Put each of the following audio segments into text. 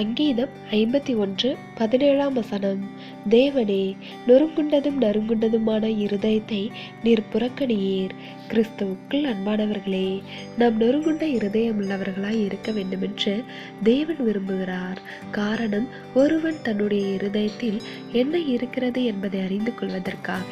சங்கீதம் ஐம்பத்தி ஒன்று பதினேழாம் வசனம். தேவனே நொறுங்குண்டதும் நறுங்குண்டதுமான இருதயத்தை நீர் புறக்கணியீர். கிறிஸ்துவுக்குள் அன்பானவர்களே நாம் நொறுங்குண்ட இருதயம் உள்ளவர்களாய் இருக்க வேண்டுமென்று தேவன் விரும்புகிறார். காரணம் ஒருவன் தன்னுடைய இருதயத்தில் என்ன இருக்கிறது என்பதை அறிந்து கொள்வதற்காக.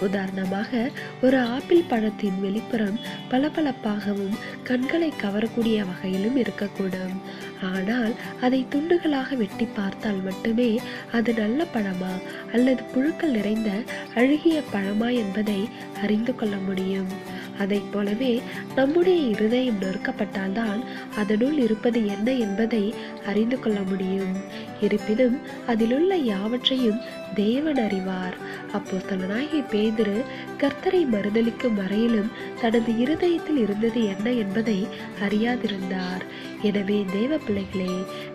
உதாரணமாக ஒரு ஆப்பிள் பழத்தின் வெளிப்புறம் பளபளப்பாகவும் கண்களை கவரக்கூடிய வகையிலும் இருக்கக்கூடும். ஆனால் அதை துண்டுகளாக வெட்டி பார்த்தால் மட்டுமே அது நல்ல பழமா அல்லது புழுக்கள் நிறைந்த அழுகிய பழமா என்பதை அறிந்து கொள்ள முடியும். அதைப் போலவே நம்முடைய இருதயம் நொறுக்கப்பட்டால்தான் அதனுள் இருப்பது என்ன என்பதை அறிந்து கொள்ள முடியும். இருப்பினும் அதிலுள்ள யாவற்றையும் தேவன் அறிவார். அப்போஸ்தலனாகிய பேதிரு கர்த்தரை மறுதலிக்கும் வரையிலும் தனது இருதயத்தில் இருந்தது என்ன என்பதை அறியாதிருந்தார். எனவே தேவ பிள்ளைகளே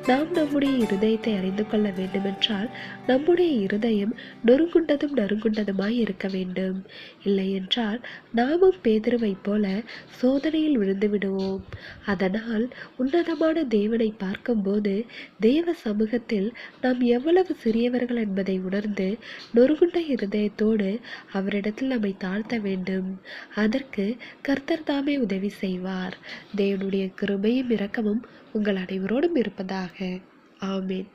நாம் நம்முடைய இருதயத்தை அறிந்து கொள்ள வேண்டுமென்றால் நம்முடைய இருதயம் நொறுங்குண்டதும் நறுங்குண்டதுமாய் இருக்க வேண்டும். இல்லை என்றால் நாமும் பேதுருவைப் போல சோதனையில் விழுந்து விடுவோம். அதனால் உன்னதமான தேவனை பார்க்கும்போது தேவ சமூகத்தில் நாம் எவ்வளவு சிறியவர்கள் என்பதை உணர்ந்து நொறுகுண்ட இருதயத்தோடு அவரிடத்தில் நம்மை தாழ்த்த வேண்டும். அதற்கு கர்த்தர் தாமே உதவி செய்வார். தேவனுடைய கிருபையும் இரக்கமும் உங்கள் அனைவரோடும் இருப்பதாக. ஆமேன்.